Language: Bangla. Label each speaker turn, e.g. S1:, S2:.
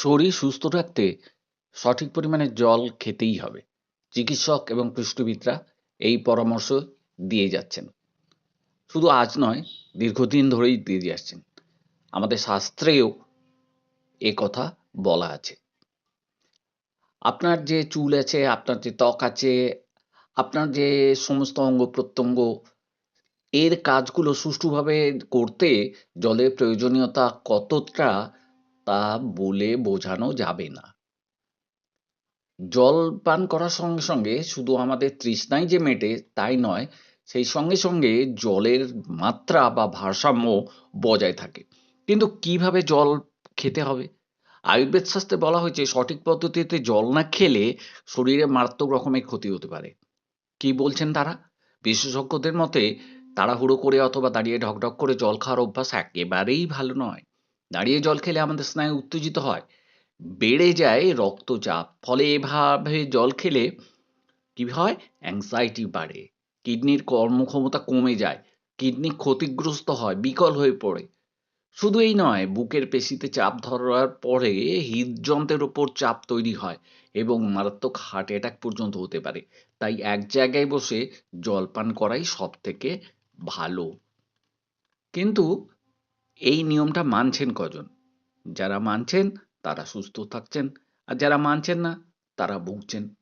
S1: শরীর সুস্থ রাখতে সঠিক পরিমাণে জল খেতেই হবে। চিকিৎসক এবং পুষ্টিবিদরা এই পরামর্শ দিয়ে যাচ্ছেন। শুধু আজ নয়, দীর্ঘদিন ধরেই দিয়ে যাচ্ছেন আমাদের শাস্ত্রেও এ কথা বলা আছে। আপনার যে চুল আছে, আপনার যে ত্বক আছে, আপনার যে সমস্ত অঙ্গ প্রত্যঙ্গ, এর কাজগুলো সুষ্ঠুভাবে করতে জলের প্রয়োজনীয়তা কতটা তা বলে বোঝানো যাবে না। জল পান করার সঙ্গে সঙ্গে শুধু আমাদের তৃষ্ণাই যে মেটে তাই নয়, সেই সঙ্গে সঙ্গে জলের মাত্রা বা ভারসাম্য বজায় থাকে। কিন্তু কীভাবে জল খেতে হবে? আয়ুর্বেদ শাস্ত্রে বলা হয়েছে, সঠিক পদ্ধতিতে জল না খেলে শরীরে মারাত্মক রকমের ক্ষতি হতে পারে। কি বলছেন তারা? বিশেষজ্ঞদের মতে, তাড়াহুড়ো করে অথবা দাঁড়িয়ে ঢকঢক করে জল খাওয়ার অভ্যাস একেবারেই ভালো নয়। দাঁড়িয়ে জল খেলে আমাদের স্নায়ু উত্তেজিত হয়। বেড়ে যায় রক্তচাপ, ফলে এভাবে জল খেলে কি হয়? অ্যাংজাইটি বাড়ে। কিডনির কর্মক্ষমতা কমে যায়, কিডনি ক্ষতিগ্রস্ত হয়, বিকল হয়ে পড়ে। শুধু এই নয়, বুকের পেশিতে চাপ ধরার পরে হৃদযন্ত্রের ওপর চাপ তৈরি হয় এবং মারাত্মক হার্ট অ্যাটাক পর্যন্ত হতে পারে। তাই এক জায়গায় বসে জলপান করাই সব থেকে ভালো। কিন্তু এই নিয়মটা মানছেন কজন? যারা মানছেন, তারা সুস্থ থাকছেন, আর যারা মানছেন না, তারা ভুগছেন।